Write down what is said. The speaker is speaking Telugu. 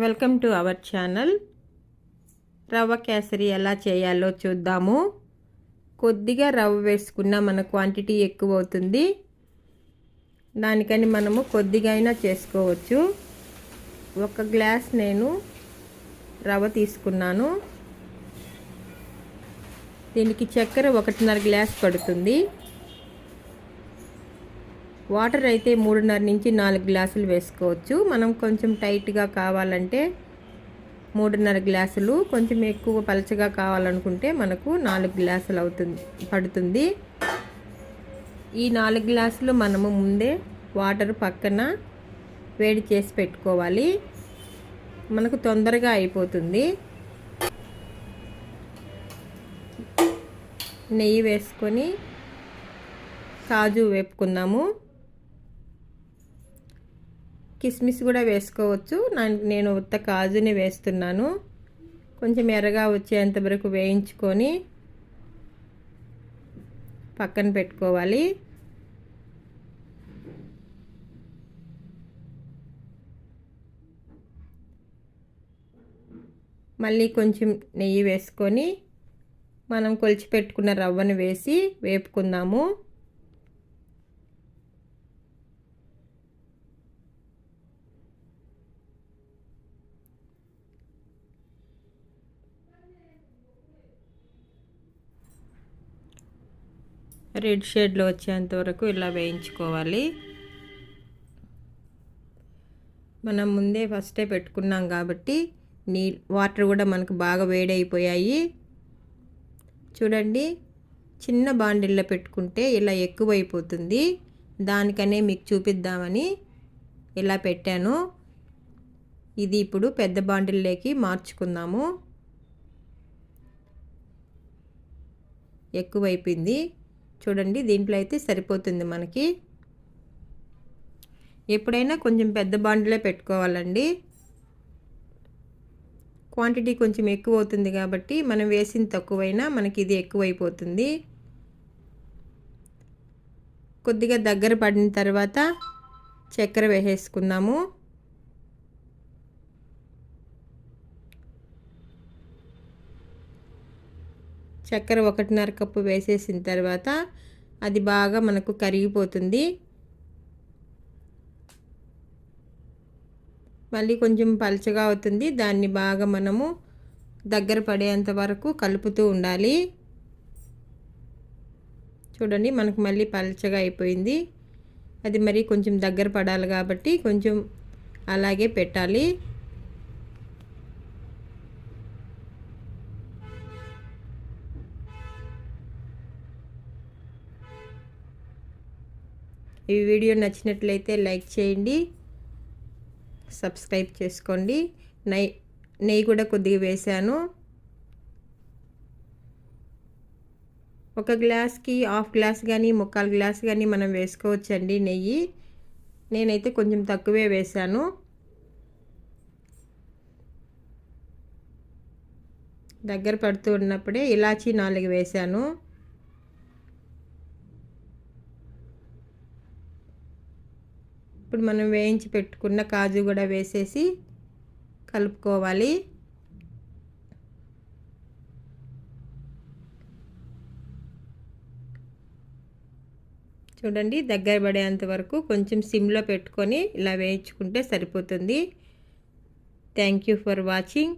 Welcome to our channel. రవ్వ కేసరి ఎలా చేయాలో చూద్దాము. కొద్దిగా రవ్వ వేసుకున్న మన క్వాంటిటీ ఎక్కువ అవుతుంది. దానికని మనము కొద్దిగా అయినా చేసుకోవచ్చు. ఒక గ్లాస్ నేను రవ్వ తీసుకున్నాను. దీనికి చక్కెర ఒకటిన్నర గ్లాస్ పడుతుంది. వాటర్ అయితే మూడున్నర నుంచి నాలుగు గ్లాసులు వేసుకోవచ్చు. మనం కొంచెం టైట్గా కావాలంటే మూడున్నర గ్లాసులు కొంచెం ఎక్కువ పలచగా కావాలనుకుంటే మనకు నాలుగు గ్లాసులు అవుతుంది పడుతుంది. ఈ నాలుగు గ్లాసులు మనము ముందే వాటర్ పక్కన వేడి చేసి పెట్టుకోవాలి. మనకు తొందరగా అయిపోతుంది. నెయ్యి వేసుకొని కాజు వేపుకుందాము. కిస్మిస్ కూడా వేసుకోవచ్చు. నేను ఉత్త కాజుని వేస్తున్నాను. కొంచెం ఎర్రగా వచ్చేంత వరకు వేయించుకొని పక్కన పెట్టుకోవాలి. మళ్ళీ కొంచెం నెయ్యి వేసుకొని మనం కొలిచి పెట్టుకున్న రవ్వను వేసి వేపుకుందాము. రెడ్ షేడ్లో వచ్చేంత వరకు ఇలా వేయించుకోవాలి. మనం ముందే ఫస్టే పెట్టుకున్నాం కాబట్టి నీ వాటర్ కూడా మనకు బాగా వేడైపోయాయి. చూడండి చిన్న బాండిల్లో పెట్టుకుంటే ఇలా ఎక్కువైపోతుంది. దానికనే మీకు చూపిద్దామని ఇలా పెట్టాను. ఇది ఇప్పుడు పెద్ద బాండిల్లోకి మార్చుకుందాము. ఎక్కువైపోయింది. చూడండి దీంట్లో అయితే సరిపోతుంది మనకి. ఎప్పుడైనా కొంచెం పెద్ద బాండ్లే పెట్టుకోవాలండి. క్వాంటిటీ కొంచెం ఎక్కువ అవుతుంది కాబట్టి మనం వేసిన తక్కువైనా మనకి ఇది ఎక్కువైపోతుంది. కొద్దిగా దగ్గర పడిన తర్వాత చక్కెర వేసేసుకుందాము. చక్కెర ఒకటిన్నర కప్పు వేసేసిన తర్వాత అది బాగా మనకు కరిగిపోతుంది. మళ్ళీ కొంచెం పలచగా అవుతుంది. దాన్ని బాగా మనము దగ్గర పడేంత వరకు కలుపుతూ ఉండాలి. చూడండి మనకు మళ్ళీ పలచగా అయిపోయింది. అది మరి కొంచెం దగ్గర పడాలి కాబట్టి కొంచెం అలాగే పెట్టాలి. ఈ వీడియో నచ్చినట్లయితే లైక్ చేయండి సబ్స్క్రైబ్ చేసుకోండి. నెయ్యి నెయ్యి కూడా కొద్దిగా వేసాను. ఒక గ్లాస్కి హాఫ్ గ్లాస్ కానీ ముక్కాలు గ్లాస్ కానీ మనం వేసుకోవచ్చండి నెయ్యి. నేనైతే కొంచెం తక్కువే వేశాను దగ్గర పడుతూ ఉన్నప్పుడే ఇలాచీ నాలుగు వేశాను ఇప్పుడు మనం వేయించి పెట్టుకున్న కాజు కూడా వేసేసి కలుపుకోవాలి. చూడండి దగ్గర పడేంత వరకు కొంచెం సిమ్లో పెట్టుకొని ఇలా వేయించుకుంటే సరిపోతుంది. Thank you for watching.